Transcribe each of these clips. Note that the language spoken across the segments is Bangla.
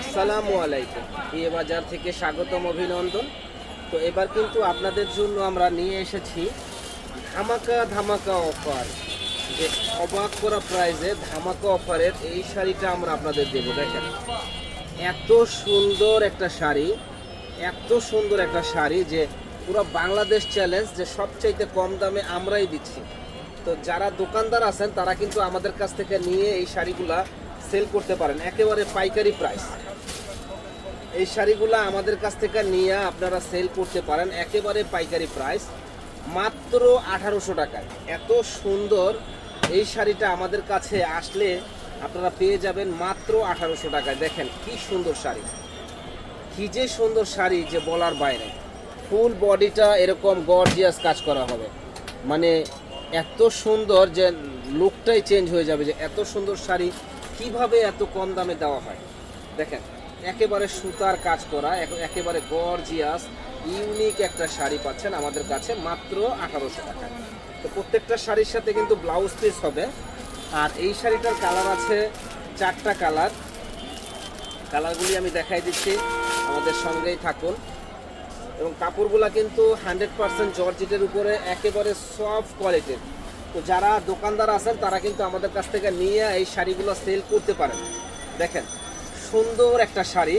আসসালামু আলাইকুম। বিয়ে বাজার থেকে স্বাগতম, অভিনন্দন। তো এবার কিন্তু আপনাদের জন্য আমরা নিয়ে এসেছি ধামাকা ধামাকা অফার। যে অবাক করা প্রাইজে ধামাকা অফারের এই শাড়িটা আমরা আপনাদের দেবো। দেখেন, এত সুন্দর একটা শাড়ি, এত সুন্দর একটা শাড়ি যে পুরো বাংলাদেশ চ্যালেঞ্জ যে সবচাইতে কম দামে আমরাই দিচ্ছি। তো যারা দোকানদার আছেন, তারা কিন্তু আমাদের কাছ থেকে নিয়ে এই শাড়িগুলা সেল করতে পারেন। একেবারে পাইকারি প্রাইস এই শাড়িগুলো আমাদের কাছ থেকে নিয়ে আপনারা সেল করতে পারেন, একেবারে পাইকারি প্রাইস মাত্র আঠারোশো টাকায়। এত সুন্দর এই শাড়িটা আমাদের কাছে আসলে আপনারা পেয়ে যাবেন মাত্র আঠারোশো টাকায়। দেখেন কি সুন্দর শাড়ি। কি যে সুন্দর শাড়ি যে বলার বাইরে। ফুল বডিটা এরকম গর্জিয়াস কাজ করা হবে। মানে এত সুন্দর যে লুকটাই চেঞ্জ হয়ে যাবে যে এত সুন্দর শাড়ি কীভাবে এত কম দামে দেওয়া হয়। দেখেন। একেবারে সুতার কাজ করা এক- একেবারে গর্জিয়াস, ইউনিক একটা শাড়ি পাচ্ছেন আমাদের কাছে মাত্র আঠারোশো টাকা। তো প্রত্যেকটা শাড়ির সাথে কিন্তু ব্লাউজ পিস হবে। আর এই শাড়িটার কালার আছে চারটা কালার। কালারগুলি আমি দেখাই দিচ্ছি, আমাদের সঙ্গেই থাকুন। এবং কাপড়গুলা কিন্তু হান্ড্রেড পার্সেন্ট জর্জেটের উপরে, একেবারে সফট কোয়ালিটির। তো যারা দোকানদার আছেন, তারা কিন্তু আমাদের কাছ থেকে নিয়ে এই শাড়িগুলো সেল করতে পারেন। দেখেন সুন্দর একটা শাড়ি।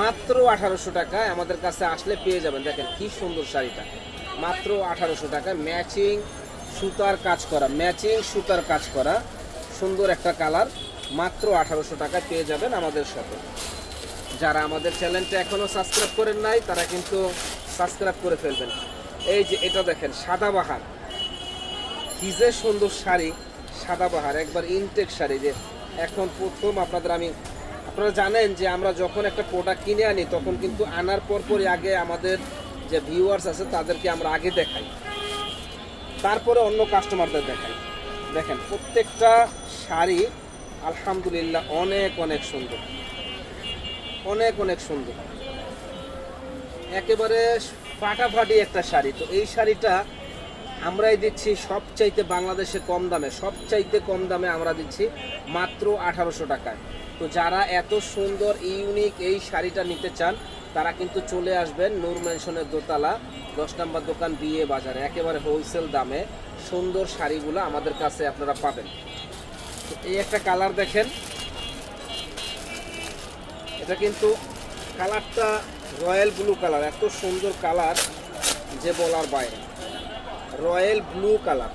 মাত্র আঠারোশো টাকায় আমাদের কাছে আসলে পেয়ে যাবেন। দেখেন কি সুন্দর শাড়িটা। মাত্র আঠারোশো টাকায় ম্যাচিং সুতার কাজ করা, ম্যাচিং সুতার কাজ করা, সুন্দর একটা কালার। মাত্র আঠারোশো টাকায় পেয়ে যাবেন আমাদের সাথে। যারা আমাদের চ্যানেলটা এখনও সাবস্ক্রাইব করেন নাই, তারা কিন্তু সাবস্ক্রাইব করে ফেলবেন। এই যে এটা দেখেন সাদাবাহার কি যে সুন্দর শাড়ি সাদাবাহার একবার ইনটেক শাড়ি যে এখন প্রথম আপনাদের আমি আপনারা জানেন যে আমরা যখন একটা প্রোডাক্ট কিনে আনি, তখন কিন্তু আনার পর পরই আগে আমাদের যে ভিউয়ার্স আছে, তাদেরকে আমরা আগে দেখাই। তারপরে অন্য কাস্টমারদের দেখাই। দেখেন, প্রত্যেকটা শাড়ি আলহামদুলিল্লাহ অনেক অনেক সুন্দর। অনেক অনেক সুন্দর। একেবারে ফাটাফাটি একটা শাড়ি। তো এই শাড়িটা আমরাই দিচ্ছি সবচাইতে বাংলাদেশে কম দামে, সবচাইতে কম দামে আমরা দিচ্ছি মাত্র আঠারোশো টাকায়। তো যারা এত সুন্দর, ইউনিক এই শাড়িটা নিতে চান, তারা কিন্তু চলে আসবেন নূর ম্যানশনের দোতলা, দশ নম্বর দোকান বিয়ে বাজারে, একেবারে হোলসেল দামে সুন্দর শাড়িগুলো আমাদের কাছে আপনারা পাবেন। এই একটা কালার দেখেন। এটা কিন্তু কালারটা রয়্যাল ব্লু কালার, এত সুন্দর কালার যে বলার বাইরে। Royal blue colour.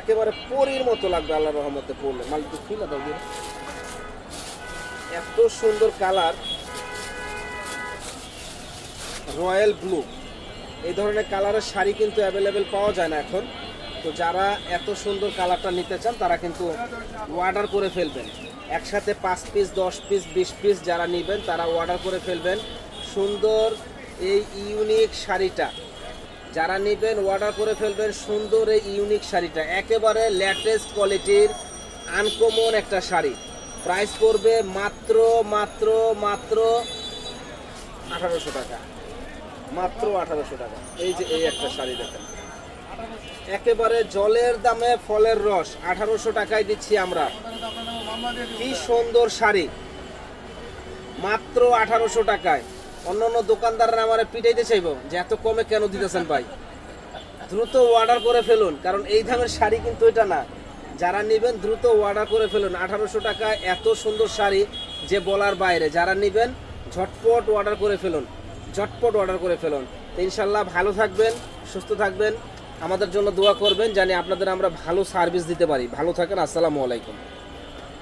একেবারে পরীর মতো লাগবে আল্লাহ রহমতে পড়লে। মাল একটু খুলে দাও এত সুন্দর কালার। Royal blue. এই ধরনের কালারের শাড়ি কিন্তু অ্যাভেলেবেল পাওয়া যায় না এখন। তো যারা এত সুন্দর কালারটা নিতে চান, তারা কিন্তু অর্ডার করে ফেলবেন। একসাথে পাঁচ পিস দশ পিস বিশ পিস যারা নেবেন, তারা অর্ডার করে ফেলবেন। সুন্দর এই ইউনিক শাড়িটা। যারা নেবেন অর্ডার করে ফেলবেন সুন্দর এই ইউনিক শাড়িটা। একেবারে লেটেস্ট কোয়ালিটির আনকমন একটা শাড়ি। প্রাইস পড়বে মাত্র মাত্র মাত্র আঠারোশো টাকা। মাত্র আঠারোশো টাকা। এই যে এই একটা শাড়ি দেখেন। একেবারে জলের দামে ফলের রস। আঠারোশো টাকায় দিচ্ছি আমরা। কি সুন্দর শাড়ি। মাত্র আঠারোশো টাকায়। অন্য অন্য দোকানদাররা আমার পিটাইতে চাইব যে এত কমে কেন দিতেছেন ভাই? দ্রুত অর্ডার করে ফেলুন, কারণ এই দামের শাড়ি কিন্তু এটা না। যারা নেবেন দ্রুত অর্ডার করে ফেলুন। আঠারোশো টাকা এত সুন্দর শাড়ি যে বলার বাইরে। যারা নেবেন, ঝটপট অর্ডার করে ফেলুন। ঝটপট অর্ডার করে ফেলুন। তো ইনশাল্লাহ ভালো থাকবেন, সুস্থ থাকবেন। আমাদের জন্য দোয়া করবেন, জানি আপনাদের আমরা ভালো সার্ভিস দিতে পারি। ভালো থাকেন, আসসালামু আলাইকুম।